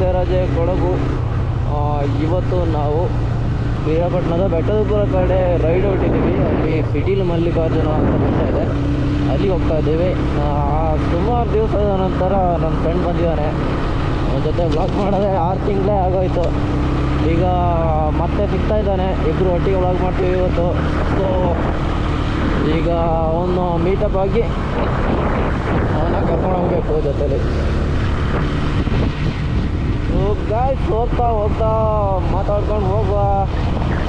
ಜಯರಾಜೆ ಕೊಡಗು. ಇವತ್ತು ನಾವು ಶ್ರೀರಂಗಪಟ್ಟಣದ ಬೆಟ್ಟದಪುರ ಕಡೆ ರೈಡ್ ಹೊಟ್ಟಿದ್ದೀವಿ ಅಲ್ಲಿ ಸಿಡಿಲ್ ಮಲ್ಲಿಕಾರ್ಜುನ ಅಂತ ಬೆಟ್ಟ ಇದೆ. ಅಲ್ಲಿ ಹೋಗ್ತಾ ಇದ್ದೀವಿ ಸುಮಾರು ದಿವಸದ ನಂತರ ನನ್ನ ಫ್ರೆಂಡ್ ಬಂದಿದ್ದಾನೆ. ಅವನ ಜೊತೆ ಬ್ಲಾಗ್ ಮಾಡೋದೇ ಆರು ತಿಂಗಳೇ ಆಗೋಯ್ತು. ಈಗ ಮತ್ತೆ ಸಿಗ್ತಾ ಇದ್ದಾನೆ. ಇಬ್ಬರು ಒಟ್ಟಿಗೆ ಬ್ಲಾಗ್ ಮಾಡ್ತೀವಿ ಇವತ್ತು. ಸೊ ಈಗ ಅವನು ಮೀಟಪ್ ಆಗಿ ಅವನ ಕರ್ಕೊಂಡು ಹೋಗ್ಬೇಕು ಜೊತೆಲಿ. ಗಾಯ್ಸ್ ಹೋಗ್ತಾ ಹೋಗ್ತಾ ಮಾತಾಡ್ಕೊಂಡು ಹೋಗುವ.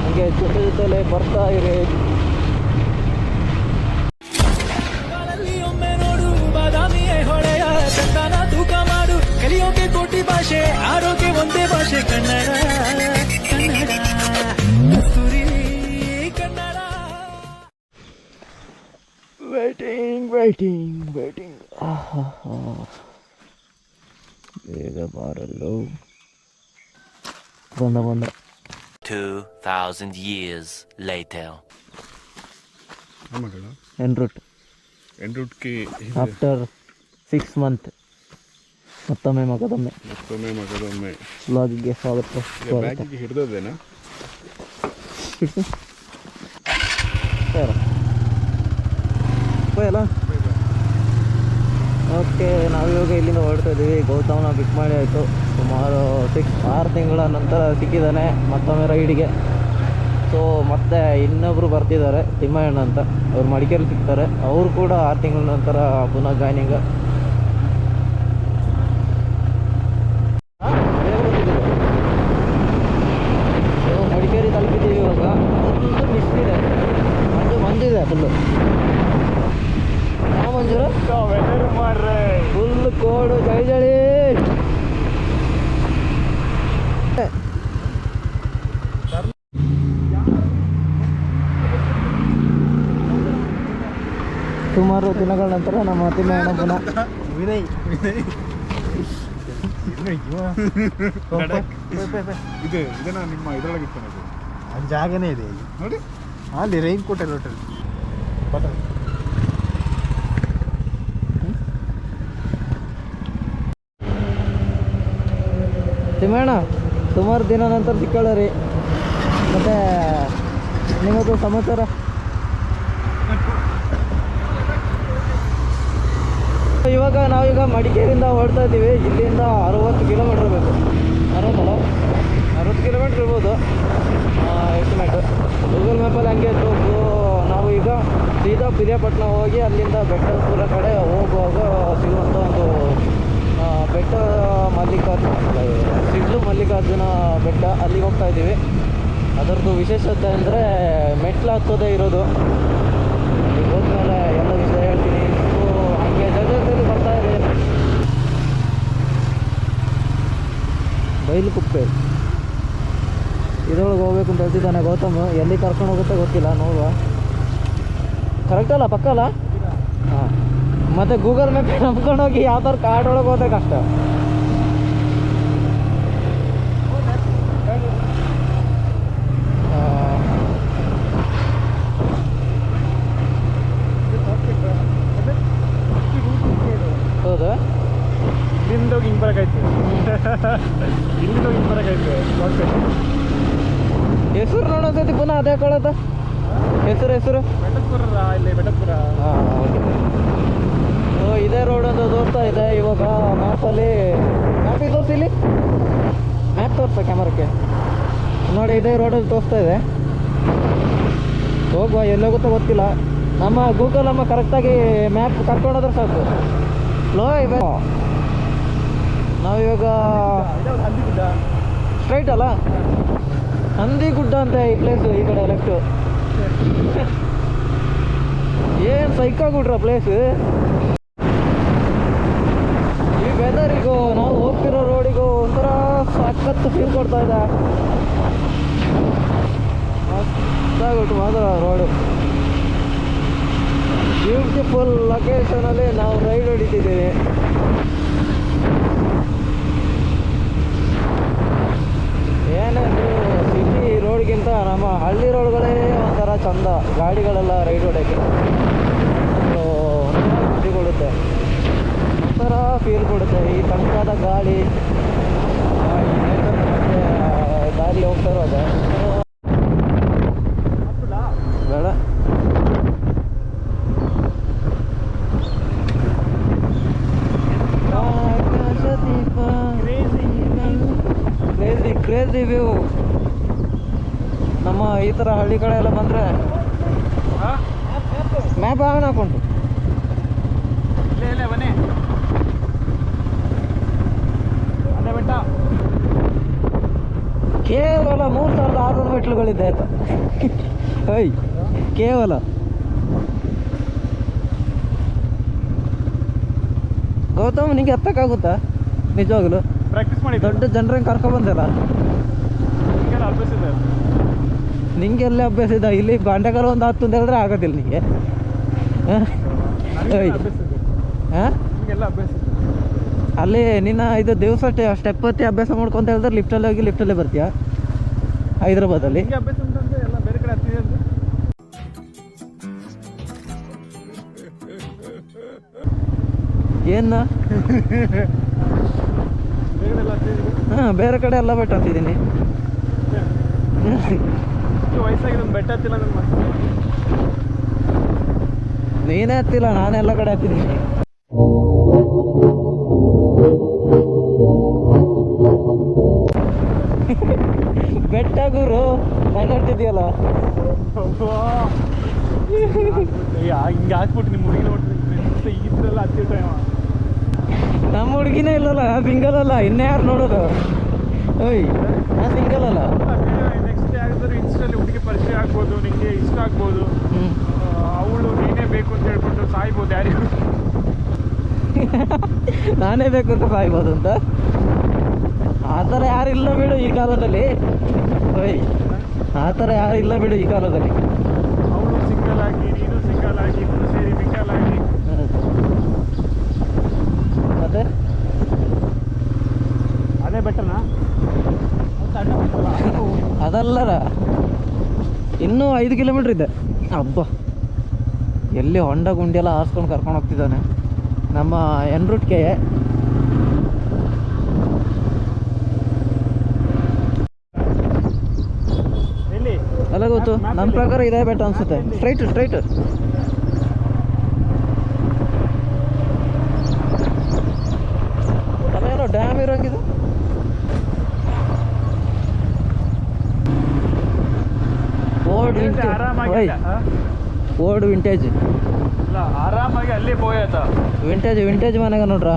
ಹಂಗೆ ಜೊತೆ ಜೊತೆಲೆ ಬರ್ತಾ ಇರಿ. ಕಾಲಲ್ಲಿ ಒಮ್ಮೆ ನೋಡು ಬಾದಾಮಿಯೇ ಹೊಳೆಯ ಚಂದನ ತೂಕ ಮಾಡು. ಕಲಿಯೋಕೆ ಕೋಟಿ ಭಾಷೆ ಆರೋಗ್ಯ ಒಂದೇ ಭಾಷೆ Kannada Kannada. Kasturi Kannada. Waiting waiting waiting ಬೇಗ ಬಾರಲ್ಲು. ಬಂದ ಬಂದ 2,000 years later. ಆಮೇಲೆ ಎನ್ ರೂಟ್ ಎಂಟುಟ್ಕಿ ಆಫ್ಟರ್ ಸಿಕ್ಸ್ ಮಂತ್ ಮತ್ತೊಮ್ಮೆ ಮಗದೊಮ್ಮೆ. ಮತ್ತೊಮ್ಮೆ ಮಗದೊಮ್ಮೆ. ವ್ಲಾಗಿಗೆ ಸ್ವಾಗತ. ಬ್ಯಾಗಿಗೆ ಹಿಡ್ದದೇನಾ? ಸರ್. ಓಕೆ ಓಕೆ ನಾವಿವಾಗ ಇಲ್ಲಿಂದ ಹೊರಡ್ತಾ ಇದ್ದೀವಿ. ಗೌತಮ್ನ ಪಿಕ್ ಮಾಡಿ ಆಯಿತು. ಸುಮಾರು ಸಿಕ್ಸ್ ಆರು ತಿಂಗಳ ನಂತರ ಸಿಕ್ಕಿದ್ದಾನೆ ಮತ್ತೊಮ್ಮೆ ರೈಡಿಗೆ. ಸೊ ಮತ್ತೆ ಇನ್ನೊಬ್ರು ಬರ್ತಿದ್ದಾರೆ ತಿಮ್ಮಣ್ಣ ಅಂತ. ಅವ್ರು ಮಡಿಕೇರಿ ಸಿಗ್ತಾರೆ. ಅವರು ಕೂಡ ಆರು ತಿಂಗಳ ನಂತರ ಪುನಃ ಜಾಯ್ನಿಂಗ್ ಸುಮಾರು ದಿನಗಳ ನಂತರ ನಮ್ಮ ತಿಮ್ಮಣ್ಣ ಪುನಃ ವಿನಯ್. ಇದು ಇದನ್ನ ನಿಮ್ಮ ಇದ್ರೊಳಗೆ ಇಟ್ಕೊಂಡಿದ್ದು ಅಲ್ಲಿ ಜಾಗನೇ ಇದೆ ಇಲ್ಲಿ. ನೋಡಿ. ಅಲ್ಲಿ ರೈನ್ ಕೋಟ್ ಎಲ್ಲ ಹೋಟೆಲ್ ತಿಮ್ಮಣ್ಣ ಸುಮಾರು ದಿನ ನಂತರ ಸಿಕ್ಕಳ ರೀ ಮತ್ತೆ ನಿಮ್ಮದು ಸಮಾಚಾರ? ಇವಾಗ ನಾವೀಗ ಮಡಿಕೇರಿಂದ ಹೊರಡ್ತಾ ಇದ್ದೀವಿ. ಇಲ್ಲಿಂದ ಅರುವತ್ತು ಕಿಲೋಮೀಟ್ರ್ ಬೇಕು. ಅರವತ್ತಲ್ಲ? ಅರವತ್ತು ಕಿಲೋಮೀಟ್ರ್ ಇರ್ಬೋದು. ಎಸ್ಟಿಮೇಟು ಗೂಗಲ್ ಮ್ಯಾಪಲ್ಲಿ ಹಂಗೆ ಇರ್ಬೋದು ನಾವು ಈಗ ಸೀದಾ ಪಿರಿಯಾಪಟ್ಟಣ ಹೋಗಿ ಅಲ್ಲಿಂದ ಬೆಟ್ಟದಪುರ ಕಡೆ ಹೋಗುವಾಗ ಸಿಗುವಂಥ ಒಂದು ಬೆಟ್ಟ ಮಲ್ಲಿಕಾರ್ಜುನ, ಸಿಡ್ಲು ಮಲ್ಲಿಕಾರ್ಜುನ ಬೆಟ್ಟ ಅಲ್ಲಿಗೆ ಹೋಗ್ತಾ ಇದ್ದೀವಿ. ಅದರದ್ದು ವಿಶೇಷತೆ ಅಂದರೆ ಮೆಟ್ಲು ಹತ್ತೋದೇ ಇರೋದು ಅಲ್ಲಿಗೆ ಹೋದ್ಮೇಲೆ ಎಲ್ಲ ವಿಷಯ ಹೇಳ್ತೀನಿ ಸೊ ಹಂಗೆ ಜಗತ್ತಲ್ಲಿ ಬರ್ತಾ ಇದೆ ಬೈಲುಕುಪ್ಪೆ ಇದ್ರೊಳಗೆ ಹೋಗ್ಬೇಕು ಅಂತ ಹೇಳ್ತಿದ್ದಾನೆ ಗೌತಮ್. ಎಲ್ಲಿ ಕರ್ಕೊಂಡು ಹೋಗುತ್ತೆ ಗೊತ್ತಿಲ್ಲ ನೋಡುವ. ಕರೆಕ್ಟ್ ಅಲ್ಲ ಪಕ್ಕ ಅಲ್ಲ? ಹಾಂ. ಮತ್ತು ಗೂಗಲ್ ಮ್ಯಾಪ್ ನಂಬ್ಕೊಂಡು ಹೋಗಿ ಯಾವ್ದಾರು ಕಾರ್ಡ್ ಒಳಗೆ ಹೋದ್ರೆ ಕಷ್ಟ ಆ, ಹೌದಾ ಇಲ್ಲಿಂದ ಹೋಗಿ ಹಿಂಗೆ ಬರೋಕೈತೆ ಇಲ್ಲಿಂದ ಹೋಗಿ ಹಿಂಗೆ ಬರೋಕೈತೆ ಹೆಸರು ನೋಡೋದೈತಿ ಪುನಃ ಅದೇ ಕಳದ. ಹೆಸರು ಹೆಸರು? ಇದೇ ರೋಡ್ ಅಂತ ತೋರಿಸ್ತಾ ಇದೆ. ಇವಾಗ ಮ್ಯಾಪಲ್ಲಿ ಮ್ಯಾಪಿಗೆ ತೋರಿಸಿಲಿ ಮ್ಯಾಪ್ ತೋರ್ಸ ಕ್ಯಾಮರಕ್ಕೆ ನೋಡಿ ಇದೇ ರೋಡಲ್ಲಿ ತೋರಿಸ್ತಾ ಇದೆ. ಹೋಗುವ ಎಲ್ಲೋಗುತ್ತೋ ಗೊತ್ತಿಲ್ಲ. ನಮ್ಮ ಗೂಗಲ್ ನಮ್ಮ ಕರೆಕ್ಟಾಗಿ ಮ್ಯಾಪ್ ಕರ್ಕೊಂಡೋದ್ರೆ ಸಾಕು. ಲೋ ಇವೆ ನಾವಿವಾಗ ಸ್ಟ್ರೈಟ್ ಅಲ್ಲ? ಹಂದಿಗುಡ್ಡ ಅಂತ ಈ ಪ್ಲೇಸು ಈ ಕಡೆ ಲೆಫ್ಟು ಏನು ಸೈಕಾಗ್ಬಿಟ್ರ ಪ್ಲೇಸ್ ಈ ವೆದರಿಗೂ ನಾವು ಹೋಗ್ತಿರೋ ರೋಡಿಗೂ ಒಂಥರ ಸಖತ್ತು ಫೀಲ್ ಕೊಡ್ತಾ ಇದೆ. ಮಸ್ತಾಗ್ಬಿಟ್ಟು ಮಾತ್ರ ರೋಡು ಬ್ಯೂಟಿಫುಲ್ ಲೊಕೇಶನಲ್ಲಿ ನಾವು ರೈಡ್ ಹೊಡಿತಿದ್ದೀವಿ. ನಮ್ಮ ಹಳ್ಳಿ ರೋಡ್ಗಳೇ ಒಂಥರ ಚಂದ. ಗಾಡಿಗಳೆಲ್ಲ ರೈಡ್ ಹೊಡೆಯಕ್ಕೆ ಖುಷಿ ಕೊಡುತ್ತೆ. ಒಂಥರ ಫೀಲ್ ಕೊಡುತ್ತೆ. ಈ ತಂಪಾದ ಗಾಳಿ ದಾರಿ ಹೋಗ್ತಾ ಇರೋದು. ಥರ ಹಳ್ಳಿ ಕಡೆ ಎಲ್ಲ ಬಂದರೆ ಮ್ಯಾಪ್ ಆಗ ಹಾಕೊಂಡು ಇಲ್ಲೇ ಇಲ್ಲೇ ಬನ್ನಿ. ಅಲ್ಲೇ ಬೆಟ್ಟ. ಕೇವಲ ಮೂರು ಸಾವಿರದ ಆರುನೂರು ಮೆಟ್ಲುಗಳಿದೆ ಆಯ್ತಾ ಐ ಕೇವಲ. ಗೌತಮ್ ನಿಂಗೆ ಹತ್ತಕ್ಕಾಗುತ್ತಾ ನಿಜವಾಗ್ಲು. ಪ್ರಾಕ್ಟೀಸ್ ಮಾಡಿ. ದೊಡ್ಡ ಜನರಂಗೆ ಕರ್ಕೊಬಂದಲ್ಲ ನಿಂಗೆ ಎಲ್ಲ ಅಭ್ಯಾಸ ಇದೆ. ಇಲ್ಲಿ ಬಂಡೆಗಾಲ ಒಂದು ಹತ್ತು ಅಂತ ಹೇಳಿದ್ರೆ ಆಗೋದಿಲ್ಲ ನಿಂಗೆ. ಹಾಂ? ಅಲ್ಲಿ ನಿನ್ನ ಇದು ದಿವಸ ಸ್ಟೆಪ್ ಹತ್ತಿ ಅಭ್ಯಾಸ ಮಾಡ್ಕೊಂತ ಹೇಳಿದ್ರೆ ಲಿಫ್ಟಲ್ಲಿ ಹೋಗಿ ಲಿಫ್ಟಲ್ಲೇ ಬರ್ತೀಯಾ? ಹೈದ್ರಾಬಾದಲ್ಲಿ. ನಿಮಗೆ ಏನು? ಹಾಂ ಬೇರೆ ಕಡೆ ಎಲ್ಲ ಬಿಟ್ಟು ಹತ್ತಿದ್ದೀನಿ. ಇಷ್ಟು ವಯಸ್ಸಾಗಿದೆ ಒಂದು ಬೆಟ್ಟ ಹತ್ತಿಲ್ಲ ನನ್ನ ನೀನೇ ಹತ್ತಿಲ್ಲ ನಾನೆಲ್ಲ ಕಡೆ ಹತ್ತಿದ್ದೀನಿ. ಬೆಟ್ಟ ಗುರು ಮಾತಾಡ್ತಿದ್ಯಲ್ಲ ಹಿಂಗೆ ಹಾಕ್ಬಿಟ್ಟು ನಿಮ್ಮ ಹುಡುಗಿ ನೋಡ್ತೀನಿ ಈ ಥರ ಎಲ್ಲ ಹತ್ತಿರ್ತಾವ ನಮ್ಮ ಹುಡುಗಿನೇ ಇಲ್ಲಲ್ಲ ಸಿಂಗಲ್ ಅಲ್ಲ ಇನ್ನೇ ಯಾರು ನೋಡೋದು? ಓಯ್ ನಾ ಸಿಂಗಲ್ ಅಲ್ಲ. ನೆಕ್ಸ್ಟ್ ಹುಡುಗಿ ಪರಿಚಯ ಆಗ್ಬೋದು ನಿಮಗೆ ಇಷ್ಟ ಆಗ್ಬೋದು. ಅವಳು ನೀನೇ ಬೇಕು ಅಂತ ಹೇಳ್ಕೊಂಡು ಸಾಯ್ಬೋದು ಯಾರಿಗೂ. ನಾನೇ ಬೇಕು ಅಂತ ಸಾಯ್ಬೋದು ಅಂತ? ಆ ಥರ ಯಾರಿಲ್ಲ ಬಿಡು ಈ ಕಾಲದಲ್ಲಿ. ಓಯ್ ಆ ಥರ ಯಾರಿಲ್ಲ ಬಿಡು ಈ ಕಾಲದಲ್ಲಿ. ಅವಳು ಸಿಂಗಲ್ ಆಗಿ ನೀನು ಸಿಂಗಲ್ ಆಗಿ ಇಬ್ಬರು ಸೇರಿ ಮಿಂಗಲ್ ಆಗಿ. ಮತ್ತೆ? ಅದೇ ಬೆಟ್ಟನಾ ಅದಲ್ಲರ ಇನ್ನೂ ಐದು ಕಿಲೋಮೀಟ್ರ್ ಇದೆ. ಹಬ್ಬ ಎಲ್ಲಿ ಹೊಂಡ ಗುಂಡಿ ಎಲ್ಲ ಹಾಸ್ಕೊಂಡು ಕರ್ಕೊಂಡು ಹೋಗ್ತಿದ್ದಾನೆ. ನಮ್ಮ ಎನ್ ರೂಟ್ಗೆ ಎಲ್ಲಿ? ಎಲ್ಲ ಗೊತ್ತು ನನ್ನ ಪ್ರಕಾರ ಇದೇ ಬೆಟ್ಟ ಅನ್ಸುತ್ತೆ. ಸ್ಟ್ರೈಟ್ ಸ್ಟ್ರೈಟ್ ಅದೇನೋ ಡ್ಯಾಮ್ ಇರೋಂಗಿದೆ ಓಲ್ಡ್ ವಿಂಟೇಜ್ ಆರಾಮಾಗಿ ಓಲ್ಡ್ ವಿಂಟೇಜ್. ಇಲ್ಲ ಆರಾಮಾಗಿ ಅಲ್ಲಿ ಹೋಯ್ತ ವಿಂಟೇಜ್ ವಿಂಟೇಜ್ ಮನೆಗೆ ನೋಡ್ರ?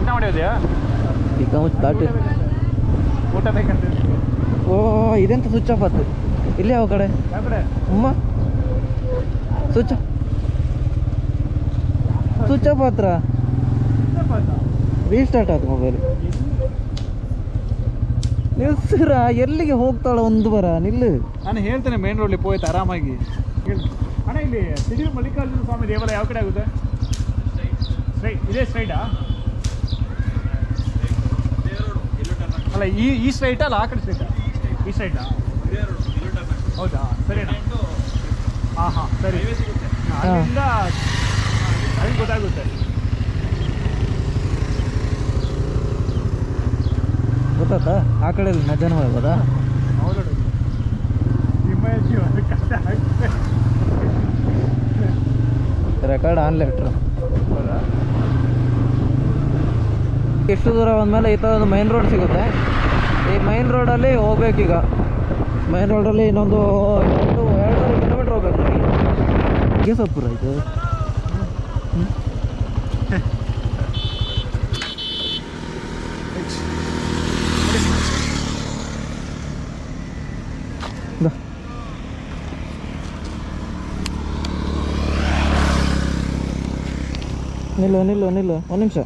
ಊಟ ಮಾಡಿದ್ಯಾ? ಈಗ ಊಟ ಬೇಕಂತ. ಓ ಇದೆಂತ ಸ್ವಿಚ್ ಆಫ್ ಆಯ್ತು ಇಲ್ಲಿ ಯಾವ ಕಡೆ? ಯಾವ ಕಡೆ? ಅಮ್ಮ ಸ್ವಿಚ್ ಸ್ವಿಚ್ ಆಫ್ ಆತ್ರ? ರೀಸ್ಟಾರ್ಟ್ ಆಯ್ತು? ಮೊಬೈಲ್ ನಿಲ್ಸಿರ? ಎಲ್ಲಿಗೆ ಹೋಗ್ತಾಳ ಒಂದು ಬರ ನಿಲ್ಲು. ನಾನು ಹೇಳ್ತೇನೆ ಮೇನ್ ರೋಡ್ಲಿ ಪೋಯ್ತು ಆರಾಮಾಗಿ. ಹೇಳು. ಅಣ್ಣ ಇಲ್ಲಿ ಸಿಡಿ ಮಲ್ಲಿಕಾರ್ಜುನ ಸ್ವಾಮಿ ದೇವಾಲಯ ಯಾವ ಕಡೆ ಆಗುತ್ತೆ? ಇದೇ ಸ್ಟ್ರೈಟಾ ಅಲ್ಲ ಈ ಈ ಸ್ಟ್ರೈಟಾ ಅಲ್ಲ ಆ ಕಡೆ ಸ್ಟ್ರೈಟಾ ಈ ಸ್ಟ್ರೈಟಾ ಹೌದಾ? ಸರಿನಾ ಹಾಂ ಹಾಂ. ಸರಿ ಅಲ್ಲಿಂದ ಅಲ್ಲಿ ಗೊತ್ತಾಗುತ್ತೆ. ಗೊತ್ತಾತಾ? ಆ ಕಡೆ ನಜನ ಹೋಗ್ಬೋದಾ ರೆಕಾರ್ಡ್ ಆನ್ ಲೆಟ್ರ್ ಎಷ್ಟು ದೂರ ಬಂದಮೇಲೆ ಈ ಥರ ಒಂದು ಮೈನ್ ರೋಡ್ ಸಿಗುತ್ತೆ. ಈ ಮೈನ್ ರೋಡಲ್ಲಿ ಹೋಗ್ಬೇಕೀಗ. ಮೈನ್ ರೋಡಲ್ಲಿ ಇನ್ನೊಂದು ಎರಡು ಎರಡೂವರೆ ಕಿಲೋಮೀಟ್ರ್ ಹೋಗ್ಬೇಕು. ನಮಗೆ ಕೇಸಪ್ಪುರ ಇದು. ನಿಲ್ಲು ನಿಲ್ಲು ನಿಲ್ಲು. ಒಂದು ನಿಮಿಷ.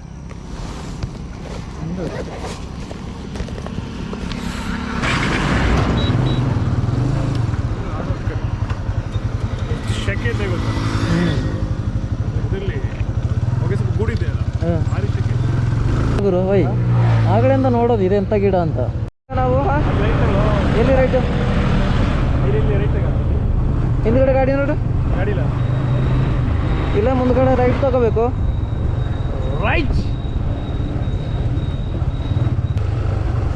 ಶೆಕೆ ಇದೆ ಗೊತ್ತಾ ಇದರಲ್ಲಿ ಹೊಗೆ ಸ್ವಲ್ಪ ಗೂಡಿದೆ ಅಲ್ಲ? ಹಾಂ ಆ ರೀತಿ ಶೆಕೆ. ಗುರು ನೋಡೋದು ಇದೆ ಎಂತ ಗಿಡ ಅಂತ. ನಾವು ಎಲ್ಲಿ ರೈಟು? ಇಲ್ಲಿ ರೈಟ್ ಹಿಂದ್ಗಡೆ ಗಾಡಿ ನೋಡು ಗಾಡಿ ಇಲ್ಲ. ಇಲ್ಲ ಮುಂದ್ಗಡೆ ರೈಟ್ ತಗೋಬೇಕು. ರೈಟ್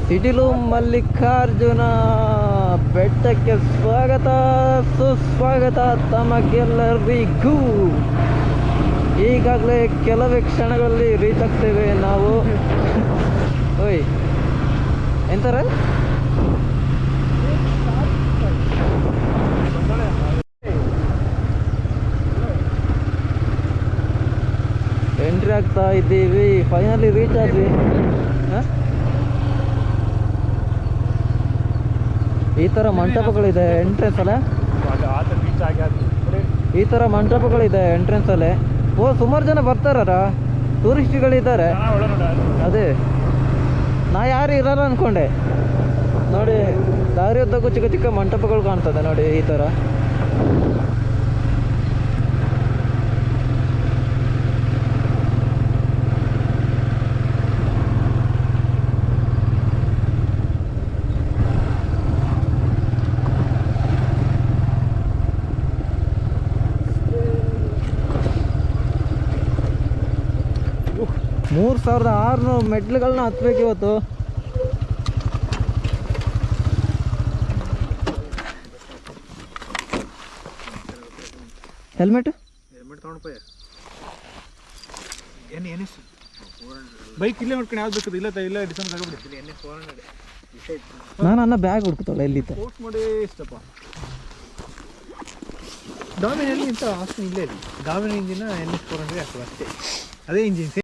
ಸಿಡಿಲು ಮಲ್ಲಿಕಾರ್ಜುನ ಬೆಟ್ಟಕ್ಕೆ ಸ್ವಾಗತ ಸುಸ್ವಾಗತ ತಮಗೆಲ್ಲರಿಗೂ. ಈಗಾಗಲೇ ಕೆಲವೇ ಕ್ಷಣಗಳಲ್ಲಿ ರೀಚ್ ಆಗ್ತೇವೆ ನಾವು. ಓಯ್ ಎಂತಾರೆ? ಎಂಟ್ರಿ ಆಗ್ತಾ ಇದ್ದೀವಿ. ಫೈನಲಿ ರೀಚ್ ಆದ್ವಿ? ಈ ಥರ ಮಂಟಪಗಳಿದೆ ಎಂಟ್ರೆನ್ಸ್ ಅಲ್ಲ? ಈ ಥರ ಮಂಟಪಗಳಿದೆ ಎಂಟ್ರೆನ್ಸ್ ಅಲ್ಲಿ. ಓ, ಸುಮಾರು ಜನ ಬರ್ತಾರ ಟೂರಿಸ್ಟ್ಗಳಿದ್ದಾರೆ. ಅದೇ. ನಾ ಯಾರು ಇರಲ್ಲ ಅನ್ಕೊಂಡೆ. ನೋಡಿ ದಾರಿ ಉದ್ದಕ್ಕೂ ಚಿಕ್ಕ ಚಿಕ್ಕ ಮಂಟಪಗಳು ಕಾಣ್ತದೆ ನೋಡಿ ಈ ಥರ ಮೂರು ಸಾವಿರದ ಆರುನೂರು ಮೆಟ್ಲುಗಳನ್ನ ಹತ್ಬೇಕು ಇವತ್ತು. ಹೆಲ್ಮೆಟ್ ಏನು ಏನು ಬೈಕ್ ಇಲ್ಲೇ ನೋಡ್ಕೊಂಡು ಯಾವ್ದು ಬೇಕು ಇಲ್ಲ ತ- ಇಲ್ಲ ಡಿಸೈನ್ ತಗೊಬಿಡಿ ನಾನು ನನ್ನ ಬ್ಯಾಗ್ ಹುಡ್ಕೋತಾಳೆ ಎಲ್ಲಿ ಸ್ಪೋರ್ಟ್ಸ್ ಮಾಡಿ ಇಷ್ಟಪ್ಪ. ಡಾಮಿನಲ್ಲಿ ಇಂಥ ಆಪ್ಷನ್ ಇಲ್ಲೇ ಇಲ್ಲ ಡಾಮಿನ ಇಂಜಿನ ಎನ್ ಎಸ್ ಫೋರ್ ಹಂಡ್ರೆಡ್ ಹಾಕುವ ಅಷ್ಟೇ. ಅದೇ ಇಂಜಿನ್